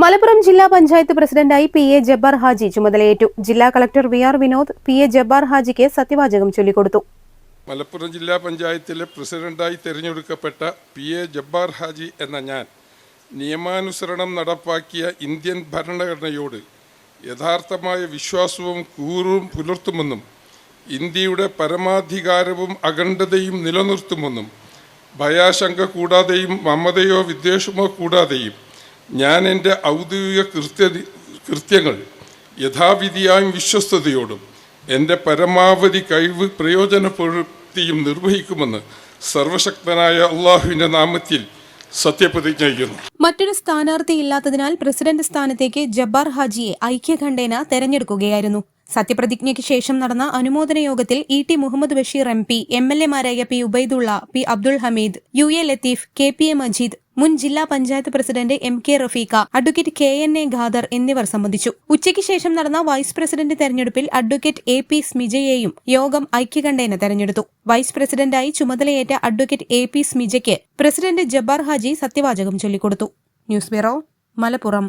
മലപ്പുറം ജില്ലാ പഞ്ചായത്ത് പ്രസിഡന്റായി P A Jabbar Haji ചുമതലയേറ്റു. ജില്ലാ collector V R Vinod P A Jabbar ഹാജിക്ക് സത്യവാചകം ചൊല്ലിക്കൊടുത്തു. മലപ്പുറം ജില്ലാ പഞ്ചായത്തിലെ പ്രസിഡന്റായി തിരഞ്ഞെടുക്കപ്പെട്ട പി എ ജബ്ബാർ ഹാജി എന്ന ഞാൻ നിയമാനുസരണം നടപ്പാക്കിയ ഇന്ത്യൻ ഭരണഘടനയോട് യഥാർത്ഥമായ വിശ്വാസവും കൂറും പുലർത്തുമെന്നും ഇന്ത്യയുടെ പരമാധികാരവും അഖണ്ഡതയും നിലനിർത്തുമെന്നും ഭയാശങ്ക കൂടാതെയും മമതയോ വിദ്വേഷമോ കൂടാതെയും ഞാൻ എന്റെ ഔദ്യോഗിക കൃത്യ കൃത്യങ്ങൾ യഥാവിധിയായും വിശ്വസ്തയോടും എന്റെ പരമാവധി കഴിവ് പ്രയോജനപ്പെടുത്തിയും നിർവഹിക്കുമെന്ന് സർവശക്തനായ അള്ളാഹുവിന്റെ നാമത്തിൽ സത്യപ്രതിജ്ഞ ചെയ്യുന്നു. മറ്റൊരു സ്ഥാനാർത്ഥി ഇല്ലാത്തതിനാൽ പ്രസിഡന്റ് സ്ഥാനത്തേക്ക് ജബ്ബാർ ഹാജിയെ ഐക്യകണ്ഠേന തെരഞ്ഞെടുക്കുകയായിരുന്നു. സത്യപ്രതിജ്ഞയ്ക്ക് ശേഷം നടന്ന അനുമോദന യോഗത്തിൽ E T Muhammad Basheer M P M L എമാരായ P Ubaidulla P Abdul Hameed U A Latheef K P A Majeed മുൻ ജില്ലാ panchayat president M K Rafeeqa advocate K N A Khader എന്നിവർ സംബന്ധിച്ചു. ഉച്ചയ്ക്ക് ശേഷം നടന്ന വൈസ് പ്രസിഡന്റ് തെരഞ്ഞെടുപ്പിൽ advocate A P സ്മിജയെയും യോഗം ഐക്യകണ്ഠേന തെരഞ്ഞെടുത്തു. വൈസ് പ്രസിഡന്റായി ചുമതലയേറ്റ അഡ്വക്കേറ്റ് എ പി സ്മിജയ്ക്ക് പ്രസിഡന്റ് ജബ്ബാർ ഹാജി സത്യവാചകം ചൊല്ലിക്കൊടുത്തു. News bureau Malappuram.